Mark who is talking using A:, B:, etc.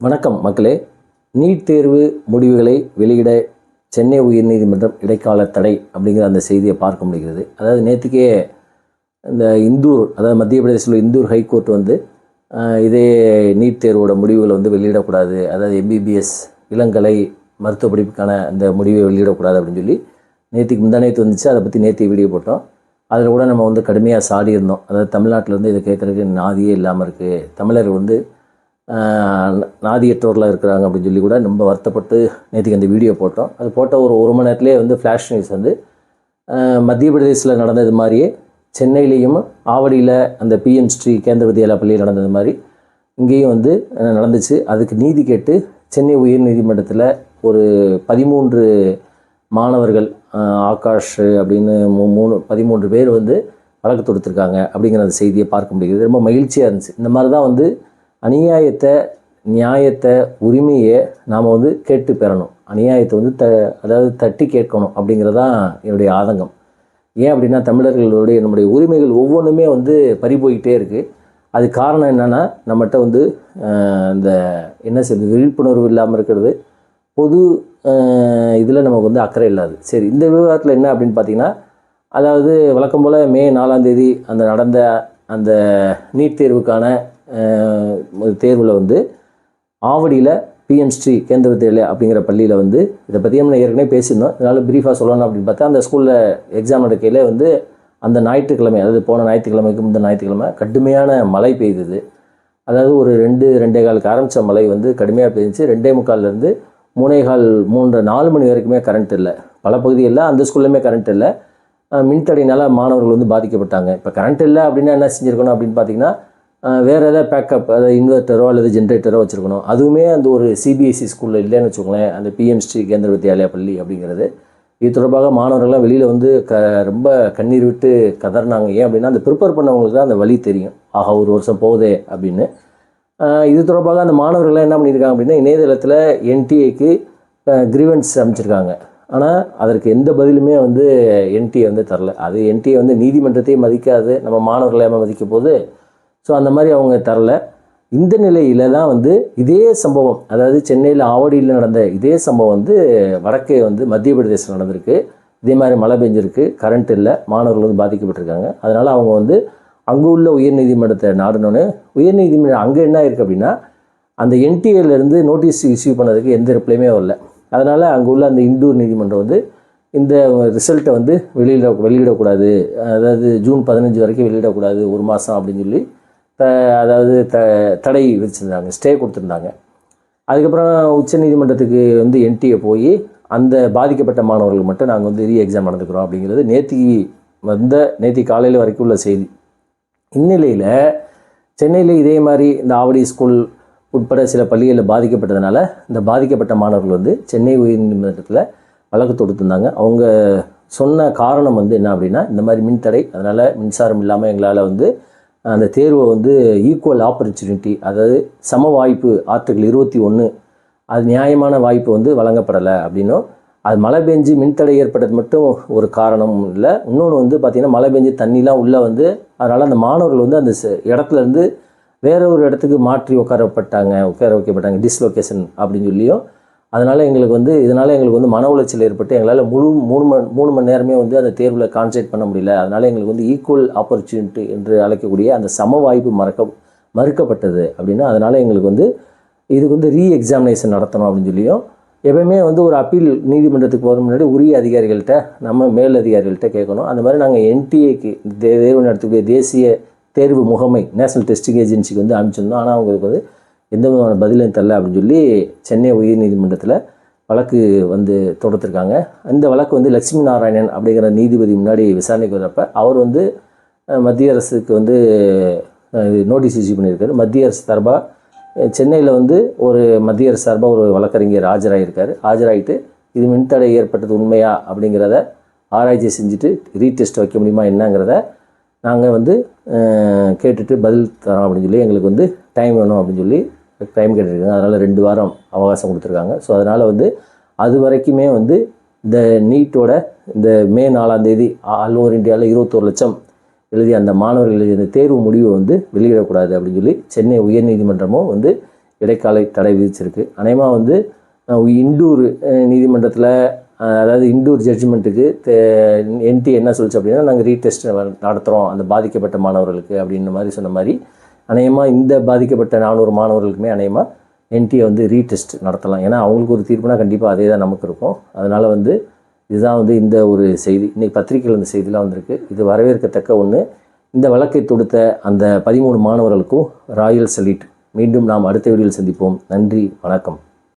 A: வணக்கம் மக்களே. நீட் தேர்வு முடிவுகளை வெளியிட சென்னை உயர்நீதிமன்றம் இடைக்கால தடை அப்படிங்கிற அந்த செய்தியை பார்க்க முடிகிறது. அதாவது நேற்றுக்கே இந்த இந்தூர் அதாவது மத்திய பிரதேசத்தில் இந்தூர் ஹைகோர்ட் வந்து இதே நீட் தேர்வோட முடிவுகளை வந்து வெளியிடக்கூடாது. அதாவது எம்பிபிஎஸ் இளங்கலை மருத்துவ படிப்புக்கான அந்த முடிவை வெளியிடக்கூடாது அப்படின்னு சொல்லி நேற்றுக்கு முந்தானேத்து வந்துச்சு. அதை பற்றி நேற்று வீடியோ போட்டோம். அதில் கூட நம்ம வந்து கடுமையாக சாடி இருந்தோம் அதாவது தமிழ்நாட்டில் வந்து இதை கேட்குறதுக்கு நாதியே இல்லாமல் இருக்குது தமிழர் வந்து நாதியற்றோரில் இருக்கிறாங்க அப்படின்னு சொல்லி கூட ரொம்ப வருத்தப்பட்டு நேற்றுக்கு அந்த வீடியோ போட்டோம். அது போட்ட ஒரு ஒரு மணி நேரத்துலேயே வந்து ஃப்ளாஷ் நியூஸ் வந்து மத்திய பிரதேசத்தில் நடந்தது மாதிரியே சென்னையிலையும் ஆவடியில் அந்த பிஎம் ஸ்ரீ கேந்திர வித்யாலயா பள்ளியில் நடந்தது மாதிரி இங்கேயும் வந்து நடந்துச்சு. அதுக்கு நீதி கேட்டு சென்னை உயர்நீதிமன்றத்தில் ஒரு பதிமூன்று மாணவர்கள் ஆகாஷ் அப்படின்னு மூ- மூணு பதிமூன்று பேர் வந்து வழக்கு தொடுத்திருக்காங்க அப்படிங்கிற அந்த செய்தியை பார்க்க முடியுது. ரொம்ப மகிழ்ச்சியாக இருந்துச்சு. இந்த மாதிரி தான் வந்து அநியாயத்தை நியாயத்தை உரிமையை நாம் வந்து கேட்டு பெறணும். அநியாயத்தை வந்து த அதாவது தட்டி கேட்கணும் அப்படிங்கிறது தான் என்னுடைய ஆதங்கம். ஏன் அப்படின்னா தமிழர்களுடைய நம்முடைய உரிமைகள் ஒவ்வொன்றுமே வந்து பறி போய்கிட்டே இருக்குது அது காரணம் என்னென்னா நம்மகிட்ட வந்து இந்த என்ன செய்யுது விழிப்புணர்வு இல்லாமல் இருக்கிறது. பொது இதில் நமக்கு வந்து அக்கறை இல்லாது. சரி இந்த விவகாரத்தில் என்ன அப்படின்னு பார்த்தீங்கன்னா அதாவது வழக்கம் போல் மே நாலாம் தேதி அந்த நடந்த அந்த நீட் தேர்வுக்கான தேர்வில் வந்து ஆவடியில் பிஎம்ஸ்ட்ரீ கேந்திர வித்யாலயா அப்படிங்கிற பள்ளியில் வந்து இதை பற்றி நம்ம ஏற்கனவே பேசியிருந்தோம். இதனால் ப்ரீஃபாக சொல்லணும் அப்படின்னு பார்த்தா அந்த ஸ்கூலில் எக்ஸாம் நடக்கையில் வந்து அந்த ஞாயிற்றுக்கிழமை அதாவது போன ஞாயிற்றுக்கிழமைக்கு முந்தின ஞாயிற்றுக்கிழமை கடுமையான மழை பெய்தது. அதாவது ஒரு ரெண்டு ரெண்டே காலுக்கு ஆரம்பித்த மழை வந்து கடுமையாக பெய்ஞ்சு ரெண்டே முக்கால்லேருந்து மூணே கால் மூன்று நாலு மணி வரைக்குமே கரண்ட் இல்லை. பல பகுதிகளில் அந்த ஸ்கூல்லையுமே கரண்ட் இல்லை. மின்தடையினால் மாணவர்கள் வந்து பாதிக்கப்பட்டாங்க. இப்போ கரண்ட் இல்லை அப்படின்னா என்ன செஞ்சுருக்கணும் அப்படின்னு பார்த்தீங்கன்னா வேறு ஏதாவது பேக்கப் அதாவது இன்வெர்ட்டரோ அல்லது ஜென்ரேட்டரோ வச்சுருக்கணும். அதுவுமே அந்த ஒரு சிபிஎஸ்சி ஸ்கூலில் இல்லைன்னு வச்சுக்கோங்களேன். அந்த பிஎம் ஸ்ரீ கேந்திர வித்யாலயா பள்ளி அப்படிங்கிறது. இது தொடர்பாக மாணவர்கள்லாம் வெளியில் வந்து க ரொம்ப கண்ணீர் விட்டு கதறினாங்க. ஏன் அப்படின்னா அந்த ப்ரிப்பேர் பண்ணவங்களுக்கு தான் அந்த வழி தெரியும். ஆஹா ஒரு வருஷம் போகுதே அப்படின்னு. இது தொடர்பாக அந்த மாணவர்கள்லாம் என்ன பண்ணியிருக்காங்க அப்படின்னா இணையதளத்தில் என்டிஏக்கு கிரீவன்ஸ் அமைச்சிருக்காங்க ஆனால் அதற்கு எந்த பதிலுமே வந்து என்டிஏ வந்து தரல. அது என்டிஏ வந்து நீதிமன்றத்தையே மதிக்காது. நம்ம மாணவர்களை மதிக்கும் போது ஸோ அந்த மாதிரி அவங்க தரல. இந்த நிலையில் தான் வந்து இதே சம்பவம் அதாவது சென்னையில் ஆவடியில் நடந்த இதே சம்பவம் வந்து வடக்கே வந்து மத்திய பிரதேசம் நடந்திருக்கு. இதே மாதிரி மழை பெஞ்சிருக்கு கரண்ட் இல்லை மாணவர்கள் வந்து பாதிக்கப்பட்டிருக்காங்க. அதனால் அவங்க வந்து அங்கே உள்ள உயர்நீதிமன்றத்தை நாடணுன்னு உயர்நீதிமன்றம் அங்கே என்ன இருக்குது அப்படின்னா அந்த என்டிஏலேருந்து நோட்டீஸ் இஷ்யூ பண்ணதுக்கு எந்த ரிப்ளையுமே வரல. அதனால் அங்கே உள்ள அந்த இண்டூர் நீதிமன்றம் வந்து இந்த ரிசல்ட்டை வந்து வெளியிட வெளியிடக்கூடாது. அதாவது ஜூன் பதினஞ்சு வரைக்கும் வெளியிடக்கூடாது ஒரு மாதம் அப்படின்னு சொல்லி த அதாவது த தடை விதிச்சிருந்தாங்க ஸ்டே கொடுத்துருந்தாங்க. அதுக்கப்புறம் உச்சநீதிமன்றத்துக்கு வந்து என்டிஏ போய் அந்த பாதிக்கப்பட்ட மாணவர்களுக்கு மட்டும் நாங்கள் வந்து ரீ எக்ஸாம் நடந்துக்கிறோம் அப்படிங்கிறது நேத்தி வந்த நேத்தி காலையில் வரைக்கும் உள்ள செய்தி. இந்நிலையில் சென்னையில் இதே மாதிரி இந்த ஆவடி ஸ்கூல் உட்பட சில பள்ளிகளில் பாதிக்கப்பட்டதுனால இந்த பாதிக்கப்பட்ட மாணவர்கள் வந்து சென்னை உயர்நீதிமன்றத்தில் வழக்கு தொடுத்திருந்தாங்க. அவங்க சொன்ன காரணம் வந்து என்ன அப்படின்னா இந்த மாதிரி மின்தடை அதனால் மின்சாரம் இல்லாமல் எங்களால் வந்து அந்த தேர்வை வந்து ஈக்குவல் ஆப்பர்ச்சுனிட்டி அதாவது சம வாய்ப்பு ஆர்டிகிள் இருபத்தி ஒன்று அது நியாயமான வாய்ப்பு வந்து வழங்கப்படலை அப்படின்னும். அது மழை பெஞ்சு மின்தடை ஏற்பட்டது மட்டும் ஒரு காரணம் இல்லை. இன்னொன்று வந்து பார்த்திங்கன்னா மழை பெஞ்சு தண்ணிலாம் உள்ளே வந்து அதனால் அந்த மாணவர்கள் வந்து அந்த ச- வேற ஒரு இடத்துக்கு மாற்றி உட்காரப்பட்டாங்க உட்கார வைக்கப்பட்டாங்க டிஸ்லொகேஷன் அப்படின்னு சொல்லியும் அதனால் எங்களுக்கு வந்து இதனால் எங்களுக்கு வந்து மன உளைச்சல் ஏற்பட்டு எங்களால் முழு மூணு மணி மூணு மணி நேரமே வந்து அந்த தேர்வில் கான்சன்ட்ரேட் பண்ண முடியல. அதனால் எங்களுக்கு வந்து ஈக்குவல் ஆப்பர்ச்சுனிட்டி என்று அழைக்கக்கூடிய அந்த சம வாய்ப்பு மறக்க மறுக்கப்பட்டது அப்படின்னா அதனால் எங்களுக்கு வந்து இதுக்கு வந்து ரீ எக்ஸாமினேஷன் நடத்தணும் அப்படின்னு சொல்லியும் எப்பயுமே வந்து ஒரு அப்பீல் நீதிமன்றத்துக்கு போகிற முன்னாடி உரிய அதிகாரிகள்கிட்ட நம்ம மேல் அதிகாரிகள்கிட்ட கேட்கணும். அந்த மாதிரி நாங்கள் என்டிஏக்கு தேர்வு நடத்தக்கூடிய தேசிய தேர்வு முகமை நேஷனல் டெஸ்டிங் ஏஜென்சிக்கு வந்து அனுப்பிச்சிருந்தோம். ஆனால் அவங்களுக்கு வந்து எந்த விதமான பதிலும் தரல அப்படின்னு சொல்லி சென்னை உயர்நீதிமன்றத்தில் வழக்கு வந்து தொடுத்திருக்காங்க. இந்த வழக்கு வந்து லட்சுமி நாராயணன் அப்படிங்கிற நீதிபதி முன்னாடி விசாரணைக்கு வரப்ப அவர் வந்து மத்திய அரசுக்கு வந்து நோட்டீஸ் இஷ்யூ பண்ணியிருக்காரு. மத்திய அரசு சார்பாக சென்னையில் வந்து ஒரு மத்திய அரசு சார்பாக ஒரு வழக்கறிஞர் ஆஜராகியிருக்காரு ஆஜராகிட்டு இது மின்தடை ஏற்பட்டது உண்மையா அப்படிங்கிறத ஆராய்ச்சி செஞ்சுட்டு ரீடெஸ்ட் வைக்க முடியுமா என்னங்கிறத நாங்கள் வந்து கேட்டுட்டு பதில் தரோம் அப்படின்னு சொல்லி எங்களுக்கு வந்து டைம் வேணும் அப்படின்னு சொல்லி டைம் கேட்டிருக்காங்க. அதனால் ரெண்டு வாரம் அவகாசம் கொடுத்துருக்காங்க. ஸோ அதனால் வந்து அது வரைக்குமே வந்து இந்த நீட்டோட இந்த மே நாலாம் தேதி ஆல் ஓவர் இந்தியாவில் இருபத்தோரு லட்சம் எழுதிய அந்த மாணவர்கள் எழுதிய அந்த தேர்வு முடிவை வந்து வெளியிடக்கூடாது அப்படின்னு சொல்லி சென்னை உயர்நீதிமன்றமும் வந்து இடைக்கால தடை விதிச்சிருக்கு. அநேகமாக வந்து இண்டூர் நீதிமன்றத்தில் அதாவது இண்டூர் ஜட்ஜ்மெண்ட்டுக்கு என்டி என்ன சொல்லிச்சு அப்படின்னா நாங்கள் ரீடெஸ்ட் நடத்துகிறோம் அந்த பாதிக்கப்பட்ட மாணவர்களுக்கு அப்படின்ற மாதிரி சொன்ன மாதிரி அநேகமாக இந்த பாதிக்கப்பட்ட நானூறு மாணவர்களுக்குமே அநேகமாக என்டிஏ வந்து ரீடெஸ்ட் நடத்தலாம். ஏன்னா அவங்களுக்கு ஒரு தீர்ப்புனா கண்டிப்பாக அதே தான் நமக்கு இருக்கும். அதனால் வந்து இதுதான் வந்து இந்த ஒரு செய்தி. இன்றைக்கி பத்திரிகையில் இந்த செய்திலாம் வந்திருக்கு. இது வரவேற்கத்தக்க ஒன்று இந்த வழக்கை தொடுத்த அந்த பதிமூணு மாணவர்களுக்கும் ராயல் சல்யூட். மீண்டும் நாம் அடுத்த வீடியோவில் சந்திப்போம். நன்றி வணக்கம்.